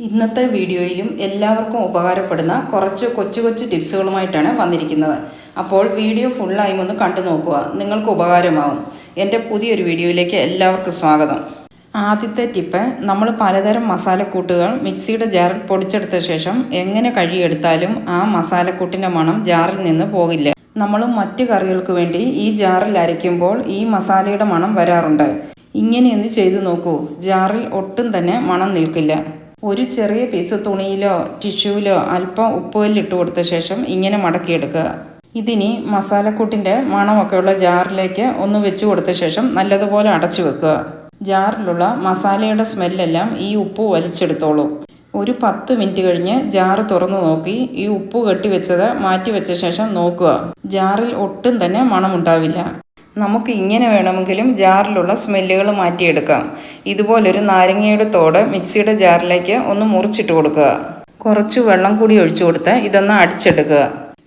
ഇന്നത്തെ വീഡിയോയിലും എല്ലാവർക്കും ഉപകാരപ്പെടുന്ന കുറച്ച് കൊച്ചു കൊച്ചു ടിപ്സുകളുമായിട്ടാണ് വന്നിരിക്കുന്നത്. അപ്പോൾ വീഡിയോ ഫുള്ളായും ഒന്ന് കണ്ടു നോക്കുക. നിങ്ങൾക്ക് ഉപകാരമാവും. എന്റെ പുതിയൊരു വീഡിയോയിലേക്ക് എല്ലാവർക്കും സ്വാഗതം. ആദ്യത്തെ ടിപ്പ് നമ്മൾ പലതരം മസാലക്കൂട്ടുകൾ മിക്സിയുടെ ജാറിൽ പൊടിച്ചെടുത്ത ശേഷം എങ്ങനെ കഴുകിയെടുത്താലും ആ മസാലക്കൂട്ടിന്റെ മണം ജാറിൽ നിന്ന് പോകില്ല. നമ്മൾ മറ്റ് കറികൾക്ക് വേണ്ടി ഈ ജാറിൽ അരയ്ക്കുമ്പോൾ ഈ മസാലയുടെ മണം വരാറുണ്ട്. ഇങ്ങനെയൊന്ന് ചെയ്തു നോക്കൂ. ജാറിൽ ഒട്ടും തന്നെ മണം നിൽക്കില്ല. ഒരു ചെറിയ പീസ് തുണിയിലോ ടിഷ്യൂവിലോ അല്പം ഉപ്പുകല്ലിട്ട് കൊടുത്ത ശേഷം ഇങ്ങനെ മടക്കിയെടുക്കുക. ഇതിനി മസാലക്കൂട്ടിന്റെ മണമൊക്കെയുള്ള ജാറിലേക്ക് ഒന്ന് വെച്ച് കൊടുത്ത ശേഷം നല്ലതുപോലെ അടച്ചു വെക്കുക. ജാറിലുള്ള മസാലയുടെ സ്മെല്ലെല്ലാം ഈ ഉപ്പ് വലിച്ചെടുത്തോളൂ. ഒരു പത്ത് മിനിറ്റ് കഴിഞ്ഞ് ജാറ് തുറന്നു നോക്കി ഈ ഉപ്പ് കെട്ടിവെച്ചത് മാറ്റി വെച്ച ശേഷം നോക്കുക. ജാറിൽ ഒട്ടും തന്നെ മണമുണ്ടാവില്ല. നമുക്ക് ഇങ്ങനെ വേണമെങ്കിലും ജാറിലുള്ള സ്മെല്ലുകൾ മാറ്റിയെടുക്കാം. ഇതുപോലൊരു നാരങ്ങയുടെ തോട് മിക്സിയുടെ ജാറിലേക്ക് ഒന്ന് മുറിച്ചിട്ട് കൊടുക്കുക. കുറച്ച് വെള്ളം കൂടി ഒഴിച്ചു കൊടുത്ത് ഇതൊന്ന് അടിച്ചെടുക്കുക.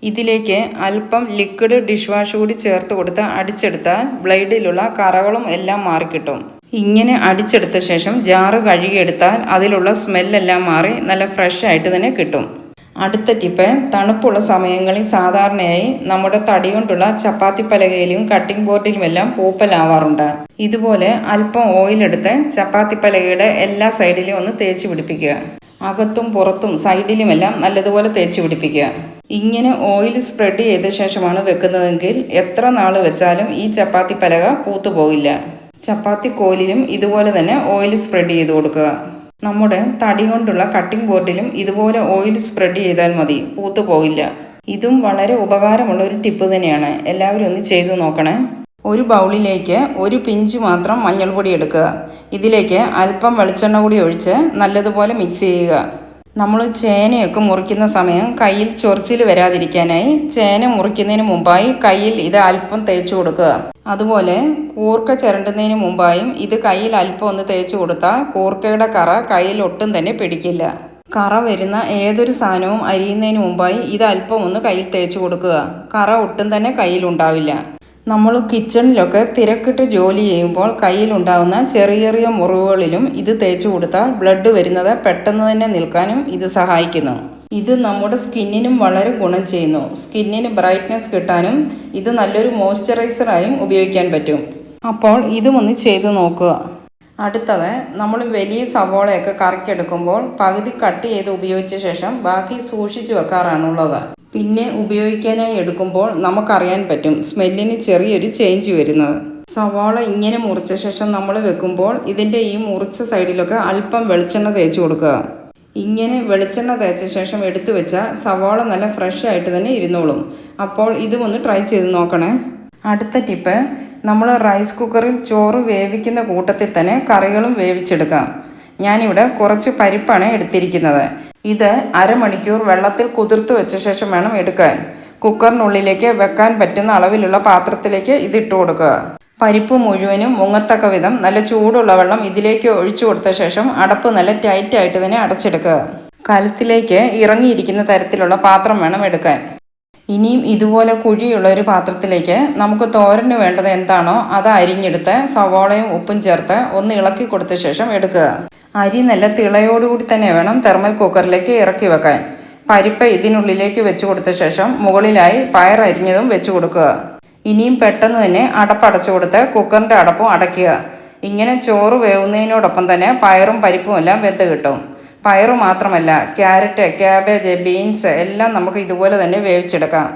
ഇതിലേക്ക് അല്പം ലിക്വിഡ് ഡിഷ് വാഷ് കൂടി ചേർത്ത് കൊടുത്ത് അടിച്ചെടുത്ത ബ്ലേഡിലുള്ള കറകളും എല്ലാം മാറിക്കിട്ടും. ഇങ്ങനെ അടിച്ചെടുത്ത ശേഷം ജാറ് കഴുകിയെടുത്താൽ അതിലുള്ള സ്മെല്ലെല്ലാം മാറി നല്ല ഫ്രഷ് ആയിട്ട് തന്നെ കിട്ടും. അടുത്ത ടിപ്പ് തണുപ്പുള്ള സമയങ്ങളിൽ സാധാരണയായി നമ്മുടെ തടി കൊണ്ടുള്ള ചപ്പാത്തി പലകയിലും കട്ടിംഗ് ബോർഡിലുമെല്ലാം പൂപ്പലാവാറുണ്ട്. ഇതുപോലെ അല്പം ഓയിലെടുത്ത് ചപ്പാത്തി പലകയുടെ എല്ലാ സൈഡിലും ഒന്ന് തേച്ച് പിടിപ്പിക്കുക. അകത്തും പുറത്തും സൈഡിലുമെല്ലാം നല്ലതുപോലെ തേച്ച് പിടിപ്പിക്കുക. ഇങ്ങനെ ഓയിൽ സ്പ്രെഡ് ചെയ്ത ശേഷമാണ് വെക്കുന്നതെങ്കിൽ എത്ര നാൾ വെച്ചാലും ഈ ചപ്പാത്തി പലക പൂത്തു പോകില്ല ചപ്പാത്തി കോലിലും ഇതുപോലെ തന്നെ ഓയിൽ സ്പ്രെഡ് ചെയ്ത് കൊടുക്കുക. നമ്മുടെ തടി കൊണ്ടുള്ള കട്ടിംഗ് ബോർഡിലും ഇതുപോലെ ഓയിൽ സ്പ്രെഡ് ചെയ്താൽ മതി. പൂത്തു പോകില്ല. ഇതും വളരെ ഉപകാരമുള്ള ഒരു ടിപ്പ് തന്നെയാണ്. എല്ലാവരും ഒന്ന് ചെയ്തു നോക്കണേ. ഒരു ബൗളിലേക്ക് ഒരു പിഞ്ച് മാത്രം മഞ്ഞൾപ്പൊടി എടുക്കുക. ഇതിലേക്ക് അല്പം വെളിച്ചെണ്ണ കൂടി ഒഴിച്ച് നല്ലതുപോലെ മിക്സ് ചെയ്യുക. നമ്മൾ ചേനയൊക്കെ മുറിക്കുന്ന സമയം കയ്യിൽ ചൊറിച്ചിൽ വരാതിരിക്കാനായി ചേന മുറിക്കുന്നതിന് മുമ്പായി കയ്യിൽ ഇത് അല്പം തേച്ചു കൊടുക്കുക. അതുപോലെ കൂർക്ക ചിരണ്ടുന്നതിന് മുമ്പായും ഇത് കയ്യിൽ അല്പം ഒന്ന് തേച്ചു കൊടുത്താൽ കൂർക്കയുടെ കറ കയ്യിൽ ഒട്ടും തന്നെ പിടിക്കില്ല. കറ വരുന്ന ഏതൊരു സാധനവും അരിയുന്നതിന് മുമ്പായി ഇത് അല്പം ഒന്ന് കയ്യിൽ തേച്ചു കൊടുക്കുക. കറ ഒട്ടും തന്നെ കയ്യിൽ ഉണ്ടാവില്ല. നമ്മൾ കിച്ചണിലൊക്കെ തിരക്കിട്ട് ജോലി ചെയ്യുമ്പോൾ കയ്യിലുണ്ടാവുന്ന ചെറിയ ചെറിയ മുറിവുകളിലും ഇത് തേച്ചു കൊടുത്താൽ ബ്ലഡ് വരുന്നത് പെട്ടെന്ന് തന്നെ നിൽക്കാനും ഇത് സഹായിക്കുന്നു. ഇത് നമ്മുടെ സ്കിന്നിനും വളരെ ഗുണം ചെയ്യുന്നു. സ്കിന്നിന് ബ്രൈറ്റ്നസ് കിട്ടാനും ഇത് നല്ലൊരു മോയ്സ്ചറൈസറായും ഉപയോഗിക്കാൻ പറ്റും. അപ്പോൾ ഇതും ഒന്ന് ചെയ്തു നോക്കുക. അടുത്തത് നമ്മൾ വലിയ സവോളയൊക്കെ കറക്കിയെടുക്കുമ്പോൾ പകുതി കട്ട് ചെയ്ത് ഉപയോഗിച്ച ശേഷം ബാക്കി സൂക്ഷിച്ച് വെക്കാറാണുള്ളത്. പിന്നെ ഉപയോഗിക്കാനായി എടുക്കുമ്പോൾ നമുക്കറിയാൻ പറ്റും സ്മെല്ലിന് ചെറിയൊരു ചേഞ്ച് വരുന്നത്. സവാള ഇങ്ങനെ മുറിച്ച ശേഷം നമ്മൾ വെക്കുമ്പോൾ ഇതിന്റെ ഈ മുറിച്ച സൈഡിലൊക്കെ അല്പം വെളിച്ചെണ്ണ തേച്ച് കൊടുക്കുക. ഇങ്ങനെ വെളിച്ചെണ്ണ തേച്ച ശേഷം എടുത്തു വെച്ചാൽ സവാള നല്ല ഫ്രഷ് ആയിട്ട് തന്നെ ഇരുന്നോളും. അപ്പോൾ ഇതും ഒന്ന് ട്രൈ ചെയ്ത് നോക്കണേ. അടുത്ത ടിപ്പ് നമ്മൾ റൈസ് കുക്കറിൽ ചോറ് വേവിക്കുന്ന കൂട്ടത്തിൽ തന്നെ കറികളും വേവിച്ചെടുക്കാം. ഞാനിവിടെ കുറച്ച് പരിപ്പാണ് എടുത്തിരിക്കുന്നത്. ഇത് അരമണിക്കൂർ വെള്ളത്തിൽ കുതിർത്ത് വെച്ച ശേഷം വേണം എടുക്കാൻ. കുക്കറിനുള്ളിലേക്ക് വെക്കാൻ പറ്റുന്ന അളവിലുള്ള പാത്രത്തിലേക്ക് ഇതിട്ട് കൊടുക്കുക. പരിപ്പ് മുഴുവനും മുങ്ങത്തക്ക വിധം നല്ല ചൂടുള്ള വെള്ളം ഇതിലേക്ക് ഒഴിച്ചു കൊടുത്ത ശേഷം അടപ്പ് നല്ല ടൈറ്റായിട്ട് തന്നെ അടച്ചെടുക്കുക. കലത്തിലേക്ക് ഇറങ്ങിയിരിക്കുന്ന തരത്തിലുള്ള പാത്രം വേണം എടുക്കാൻ. ഇനിയും ഇതുപോലെ കുഴിയുള്ള ഒരു പാത്രത്തിലേക്ക് നമുക്ക് തോരന് വേണ്ടത് എന്താണോ അത് അരിഞ്ഞെടുത്ത് സവോളയും ഉപ്പും ചേർത്ത് ഒന്ന് ഇളക്കി കൊടുത്ത ശേഷം എടുക്കുക. അരി നല്ല തിളയോടുകൂടി തന്നെ വേണം തെർമൽ കുക്കറിലേക്ക് ഇറക്കി വെക്കാൻ. പരിപ്പ് ഇതിനുള്ളിലേക്ക് വെച്ച് കൊടുത്ത ശേഷം മുകളിലായി പയർ അരിഞ്ഞതും വെച്ച് കൊടുക്കുക. ഇനിയും പെട്ടെന്ന് തന്നെ അടപ്പടച്ചു കൊടുത്ത് കുക്കറിന്റെ അടപ്പും അടയ്ക്കുക. ഇങ്ങനെ ചോറ് വേവുന്നതിനോടൊപ്പം തന്നെ പയറും പരിപ്പും എല്ലാം വെന്ത് കിട്ടും. പയറ് മാത്രമല്ല ക്യാരറ്റ് ക്യാബേജ് ബീൻസ് എല്ലാം നമുക്ക് ഇതുപോലെ തന്നെ വേവിച്ചെടുക്കാം.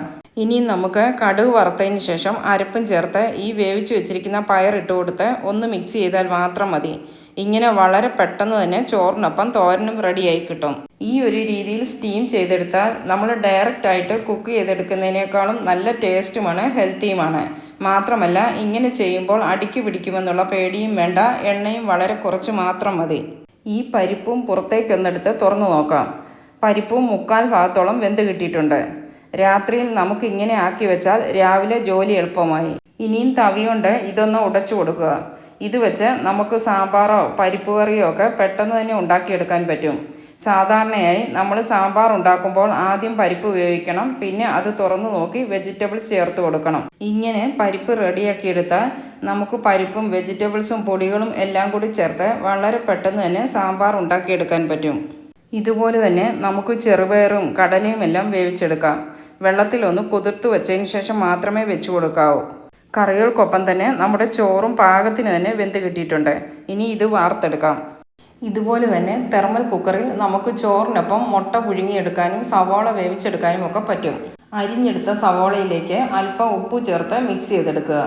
ഇനി നമുക്ക് കടുക് വറുത്തതിന് ശേഷം അരപ്പും ചേർത്ത് ഈ വേവിച്ച് വെച്ചിരിക്കുന്ന പയർ ഇട്ട് കൊടുത്ത് ഒന്ന് മിക്സ് ചെയ്താൽ മാത്രം മതി. ഇങ്ങനെ വളരെ പെട്ടെന്ന് തന്നെ ചോറിനൊപ്പം തോരനും റെഡിയായി കിട്ടും. ഈ ഒരു രീതിയിൽ സ്റ്റീം ചെയ്തെടുത്താൽ നമ്മൾ ഡയറക്റ്റ് ആയിട്ട് കുക്ക് ചെയ്തെടുക്കുന്നതിനേക്കാളും നല്ല ടേസ്റ്റുമാണ് ഹെൽത്തിയുമാണ് മാത്രമല്ല ഇങ്ങനെ ചെയ്യുമ്പോൾ അടുക്കി പിടിക്കുമെന്നുള്ള പേടിയും വേണ്ട എണ്ണയും വളരെ കുറച്ച് മാത്രം മതി. ഈ പരിപ്പും പുറത്തേക്കൊന്നെടുത്ത് തുറന്നു നോക്കാം. പരിപ്പും മുക്കാൽ ഭാഗത്തോളം വെന്ത് കിട്ടിയിട്ടുണ്ട്. രാത്രിയിൽ നമുക്ക് ഇങ്ങനെ ആക്കി വെച്ചാൽ രാവിലെ ജോലി എളുപ്പമായി. ഇനിയും തവിയുണ്ട് ഇതൊന്ന് ഉടച്ചു കൊടുക്കുക. ഇത് വെച്ച് നമുക്ക് സാമ്പാറോ പരിപ്പ് കറിയോ ഒക്കെ പെട്ടെന്ന് തന്നെ ഉണ്ടാക്കിയെടുക്കാൻ പറ്റും. സാധാരണയായി നമ്മൾ സാമ്പാർ ഉണ്ടാക്കുമ്പോൾ ആദ്യം പരിപ്പ് ഉപയോഗിക്കണം പിന്നെ അത് തുറന്നു നോക്കി വെജിറ്റബിൾസ് ചേർത്ത് കൊടുക്കണം. ഇങ്ങനെ പരിപ്പ് റെഡിയാക്കിയെടുത്താൽ നമുക്ക് പരിപ്പും വെജിറ്റബിൾസും പൊടികളും എല്ലാം കൂടി ചേർത്ത് വളരെ പെട്ടെന്ന് തന്നെ സാമ്പാർ ഉണ്ടാക്കിയെടുക്കാൻ പറ്റും. ഇതുപോലെ തന്നെ നമുക്ക് ചെറുപയറും കടലയും എല്ലാം വേവിച്ചെടുക്കാം. വെള്ളത്തിലൊന്ന് കുതിർത്ത് വെച്ചതിന് ശേഷം മാത്രമേ വെച്ചു കൊടുക്കാവൂ. കറികൾക്കൊപ്പം തന്നെ നമ്മുടെ ചോറും പാകത്തിന് തന്നെ വെന്ത് കിട്ടിയിട്ടുണ്ട്. ഇനി ഇത് വാർത്തെടുക്കാം. ഇതുപോലെ തന്നെ തെർമൽ കുക്കറിൽ നമുക്ക് ചോറിനൊപ്പം മുട്ട പുഴുങ്ങിയെടുക്കാനും സവാള വേവിച്ചെടുക്കാനും ഒക്കെ പറ്റും. അരിഞ്ഞെടുത്ത സവാളയിലേക്ക് അല്പം ഉപ്പ് ചേർത്ത് മിക്സ് ചെയ്തെടുക്കുക.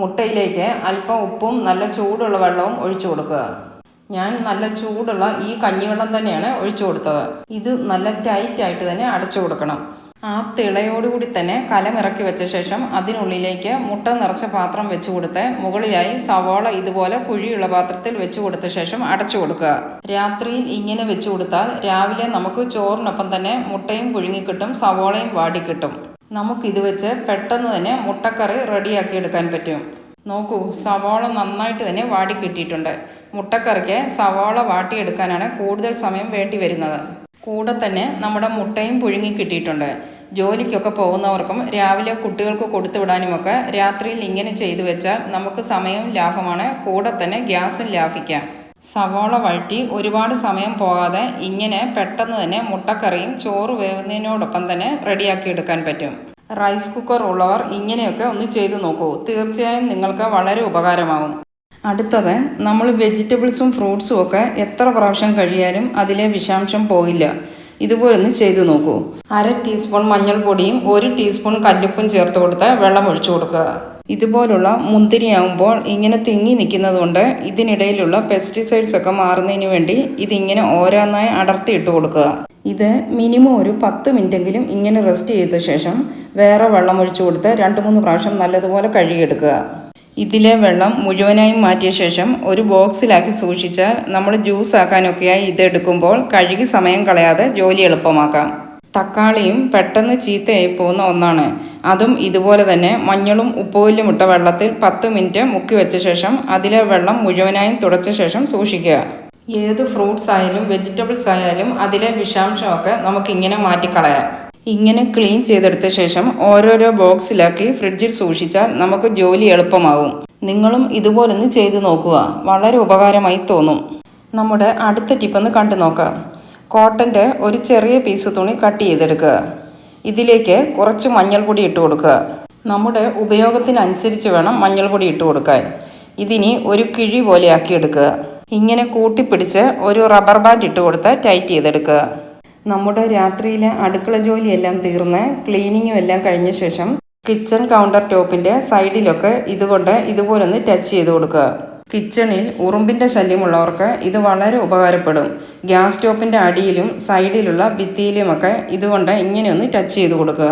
മുട്ടയിലേക്ക് അല്പം ഉപ്പും നല്ല ചൂടുള്ള വെള്ളവും ഒഴിച്ചു കൊടുക്കുക. ഞാൻ നല്ല ചൂടുള്ള ഈ കഞ്ഞിവെള്ളം തന്നെയാണ് ഒഴിച്ചു കൊടുത്തത്. ഇത് നല്ല ടൈറ്റായിട്ട് തന്നെ അടച്ചു കൊടുക്കണം. ആ തിളയോടുകൂടി തന്നെ കലമിറക്കി വെച്ച ശേഷം അതിനുള്ളിലേക്ക് മുട്ട നിറച്ച പാത്രം വെച്ചു കൊടുത്ത് മുകളിലായി സവാള ഇതുപോലെ കുഴിയുള്ള പാത്രത്തിൽ വെച്ചു കൊടുത്ത ശേഷം അടച്ചു കൊടുക്കുക. രാത്രിയിൽ ഇങ്ങനെ വെച്ചു കൊടുത്താൽ രാവിലെ നമുക്ക് ചോറിനൊപ്പം തന്നെ മുട്ടയും പുഴുങ്ങിക്കിട്ടും സവാളയും വാടിക്കിട്ടും നമുക്കിത് വെച്ച് പെട്ടെന്ന് തന്നെ മുട്ടക്കറി റെഡിയാക്കി എടുക്കാൻ പറ്റും. നോക്കൂ സവാള നന്നായിട്ട് തന്നെ വാടി കിട്ടിയിട്ടുണ്ട്. മുട്ടക്കറിക്ക് സവാള വാട്ടിയെടുക്കാനാണ് കൂടുതൽ സമയം വേണ്ടി വരുന്നത്. കൂടെ തന്നെ നമ്മുടെ മുട്ടയും പുഴുങ്ങി കിട്ടിയിട്ടുണ്ട്. ജോലിക്കൊക്കെ പോകുന്നവർക്കും രാവിലെ കുട്ടികൾക്ക് കൊടുത്തു വിടാനുമൊക്കെ രാത്രിയിൽ ഇങ്ങനെ ചെയ്തു വെച്ചാൽ നമുക്ക് സമയവും ലാഭമാണ്. കൂടെ തന്നെ ഗ്യാസും ലാഭിക്കാം. സവാള വഴറ്റി ഒരുപാട് സമയം പോകാതെ ഇങ്ങനെ പെട്ടെന്ന് തന്നെ മുട്ടക്കറിയും ചോറ് വേവുന്നതിനോടൊപ്പം തന്നെ റെഡിയാക്കി എടുക്കാൻ പറ്റും. റൈസ് കുക്കർ ഉള്ളവർ ഇങ്ങനെയൊക്കെ ഒന്ന് ചെയ്തു നോക്കൂ. തീർച്ചയായും നിങ്ങൾക്ക് വളരെ ഉപകാരമാവും. അടുത്തത് നമ്മൾ വെജിറ്റബിൾസും ഫ്രൂട്ട്സും ഒക്കെ എത്ര പ്രാവശ്യം കഴിയാലും അതിലെ വിഷാംശം പോയില്ല ഇതുപോലെ ഒന്ന് ചെയ്തു നോക്കൂ. അര ടീസ്പൂൺ മഞ്ഞൾപ്പൊടിയും ഒരു ടീസ്പൂൺ കല്ലുപ്പും ചേർത്ത് കൊടുത്ത് വെള്ളം ഒഴിച്ചു കൊടുക്കുക. ഇതുപോലുള്ള മുന്തിരിയാവുമ്പോൾ ഇങ്ങനെ തിങ്ങി നിൽക്കുന്നതുകൊണ്ട് ഇതിനിടയിലുള്ള പെസ്റ്റിസൈഡ്സ് ഒക്കെ മാറുന്നതിന് വേണ്ടി ഇതിങ്ങനെ ഓരോന്നായി അടർത്തിയിട്ട് കൊടുക്കുക. ഇത് മിനിമം ഒരു പത്ത് മിനിറ്റെങ്കിലും ഇങ്ങനെ റെസ്റ്റ് ചെയ്ത ശേഷം വേറെ വെള്ളം ഒഴിച്ചു കൊടുത്ത് രണ്ട് മൂന്ന് പ്രാവശ്യം നല്ലതുപോലെ കഴുകിയെടുക്കുക. ഇതിലെ വെള്ളം മുഴുവനായും മാറ്റിയ ശേഷം ഒരു ബോക്സിലാക്കി സൂക്ഷിച്ചാൽ നമ്മൾ ജ്യൂസ് ആക്കാനൊക്കെയായി ഇതെടുക്കുമ്പോൾ കഴുകി സമയം കളയാതെ ജോലി എളുപ്പമാക്കാം. തക്കാളിയും പെട്ടെന്ന് ചീത്തയായി പോകുന്ന ഒന്നാണ്. അതും ഇതുപോലെ തന്നെ മഞ്ഞളും ഉപ്പുകല്ലും ഇട്ട വെള്ളത്തിൽ പത്ത് മിനിറ്റ് മുക്കി വെച്ച ശേഷം അതിലെ വെള്ളം മുഴുവനായും തുടച്ച ശേഷം സൂക്ഷിക്കുക. ഏത് ഫ്രൂട്ട്സ് ആയാലും വെജിറ്റബിൾസ് ആയാലും അതിലെ വിഷാംശമൊക്കെ നമുക്കിങ്ങനെ മാറ്റിക്കളയാം. ഇങ്ങനെ ക്ലീൻ ചെയ്തെടുത്ത ശേഷം ഓരോരോ ബോക്സിലാക്കി ഫ്രിഡ്ജിൽ സൂക്ഷിച്ചാൽ നമുക്ക് ജോലി എളുപ്പമാകും നിങ്ങളും ഇതുപോലൊന്ന് ചെയ്തു നോക്കുക. വളരെ ഉപകാരമായി തോന്നും. നമ്മുടെ അടുത്ത ടിപ്പൊന്ന് കണ്ടു നോക്കാം. കോട്ടന്റെ ഒരു ചെറിയ പീസ് തുണി കട്ട് ചെയ്തെടുക്കുക. ഇതിലേക്ക് കുറച്ച് മഞ്ഞൾപ്പൊടി ഇട്ട് കൊടുക്കുക. നമ്മുടെ ഉപയോഗത്തിനനുസരിച്ച് വേണം മഞ്ഞൾപ്പൊടി ഇട്ട് കൊടുക്കാൻ. ഇതിനി ഒരു കിഴി പോലെ ആക്കിയെടുക്കുക. ഇങ്ങനെ കൂട്ടിപ്പിടിച്ച് ഒരു റബ്ബർ ബാൻഡ് ഇട്ട് കൊടുത്ത് ടൈറ്റ് ചെയ്തെടുക്കുക. നമ്മുടെ രാത്രിയിലെ അടുക്കള ജോലിയെല്ലാം തീർന്ന് ക്ലീനിങ്ങും എല്ലാം കഴിഞ്ഞ ശേഷം കിച്ചൺ കൗണ്ടർ ടോപ്പിന്റെ സൈഡിലൊക്കെ ഇതുകൊണ്ട് ഇതുപോലൊന്ന് ടച്ച് ചെയ്ത് കൊടുക്കുക. കിച്ചണിൽ ഉറുമ്പിന്റെ ശല്യമുള്ളവർക്ക് ഇത് വളരെ ഉപകാരപ്പെടും. ഗ്യാസ് സ്റ്റോപ്പിന്റെ അടിയിലും സൈഡിലുള്ള ഭിത്തിയിലുമൊക്കെ ഇതുകൊണ്ട് ഇങ്ങനെയൊന്ന് ടച്ച് ചെയ്ത് കൊടുക്കുക.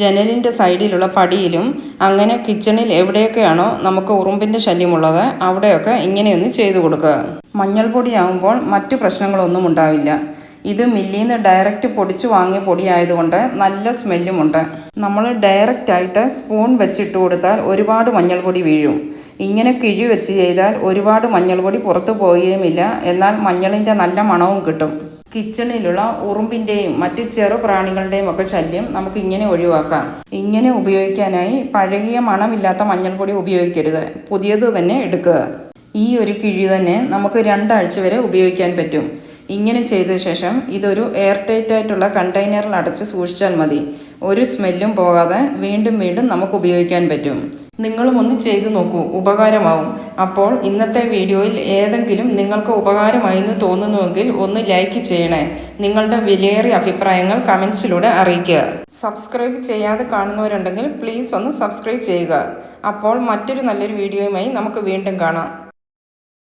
ജനലിന്റെ സൈഡിലുള്ള പടിയിലും അങ്ങനെ കിച്ചണിൽ എവിടെയൊക്കെയാണോ നമുക്ക് ഉറുമ്പിന്റെ ശല്യമുള്ളത് അവിടെയൊക്കെ ഇങ്ങനെയൊന്ന് ചെയ്തു കൊടുക്കുക. മഞ്ഞൾപ്പൊടി ആകുമ്പോൾ മറ്റു പ്രശ്നങ്ങളൊന്നും ഉണ്ടാവില്ല. ഇത് മില്ലിൽ നിന്ന് ഡയറക്റ്റ് പൊടിച്ച് വാങ്ങിയ പൊടിയായതുകൊണ്ട് നല്ല സ്മെല്ലുമുണ്ട്. നമ്മൾ ഡയറക്റ്റായിട്ട് സ്പൂൺ വെച്ചിട്ട് കൊടുത്താൽ ഒരുപാട് മഞ്ഞൾപ്പൊടി വീഴും. ഇങ്ങനെ കിഴി വെച്ച് ചെയ്താൽ ഒരുപാട് മഞ്ഞൾപ്പൊടി പുറത്തു പോവുകയുമില്ല. എന്നാൽ മഞ്ഞളിന്റെ നല്ല മണവും കിട്ടും. കിച്ചണിലുള്ള ഉറുമ്പിന്റെയും മറ്റ് ചെറു പ്രാണികളുടെയും ഒക്കെ ശല്യം നമുക്ക് ഇങ്ങനെ ഒഴിവാക്കാം. ഇങ്ങനെ ഉപയോഗിക്കാനായി പഴകിയ മണമില്ലാത്ത മഞ്ഞൾപ്പൊടി ഉപയോഗിക്കരുത്. പുതിയത് തന്നെ എടുക്കുക. ഈ ഒരു കിഴി തന്നെ നമുക്ക് രണ്ടാഴ്ച വരെ ഉപയോഗിക്കാൻ പറ്റും. ഇങ്ങനെ ചെയ്ത ശേഷം ഇതൊരു എയർ ടൈറ്റ് ആയിട്ടുള്ള കണ്ടെയ്നറിൽ അടച്ച് സൂക്ഷിച്ചാൽ മതി. ഒരു സ്മെല്ലും പോകാതെ വീണ്ടും വീണ്ടും നമുക്ക് ഉപയോഗിക്കാൻ പറ്റും. നിങ്ങളും ഒന്ന് ചെയ്തു നോക്കൂ. ഉപകാരമാവും. അപ്പോൾ ഇന്നത്തെ വീഡിയോയിൽ ഏതെങ്കിലും നിങ്ങൾക്ക് ഉപകാരമായി എന്ന് തോന്നുന്നുവെങ്കിൽ ഒന്ന് ലൈക്ക് ചെയ്യണേ. നിങ്ങളുടെ വിലയേറിയ അഭിപ്രായങ്ങൾ കമൻസിലൂടെ അറിയിക്കുക. സബ്സ്ക്രൈബ് ചെയ്യാതെ കാണുന്നവരുണ്ടെങ്കിൽ പ്ലീസ് ഒന്ന് സബ്സ്ക്രൈബ് ചെയ്യുക. അപ്പോൾ മറ്റൊരു നല്ലൊരു വീഡിയോയുമായി നമുക്ക് വീണ്ടും കാണാം.